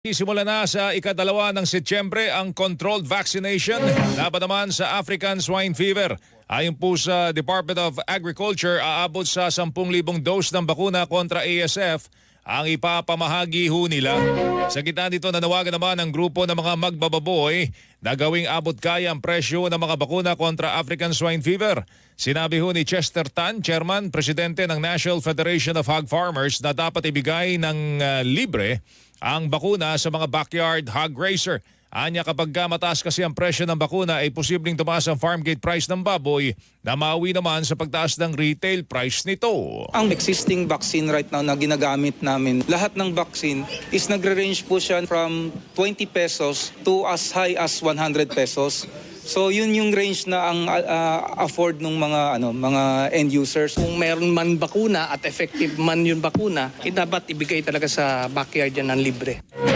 Isimula na sa ikadalawa ng Setyembre ang controlled vaccination laban naman sa African Swine Fever. Ayon po sa Department of Agriculture, aabot sa 10,000 dose ng bakuna kontra ASF ang ipapamahagi ho nila. Sa gitna nito, nanawagan naman ang grupo ng mga magbababoy na gawing abot kaya ang presyo ng mga bakuna kontra African Swine Fever. Sinabi ho ni Chester Tan, Chairman, Presidente ng National Federation of Hog Farmers na dapat ibigay ng ah, libre ang bakuna sa mga backyard hog racer. Anya kapag ka mataas kasi ang presyo ng bakuna ay posibleng tumaas ang farm gate price ng baboy na mauwi naman sa pagtaas ng retail price nito. Ang existing vaccine right now na ginagamit namin, lahat ng vaccine is nagre-range po siya from 20 pesos to as high as 100 pesos. So yun yung range na ang uh, afford ng mga ano mga end users. kung meron man bakuna at effective man yung bakuna, eh dapat ibigay talaga sa backyard yan ng libre.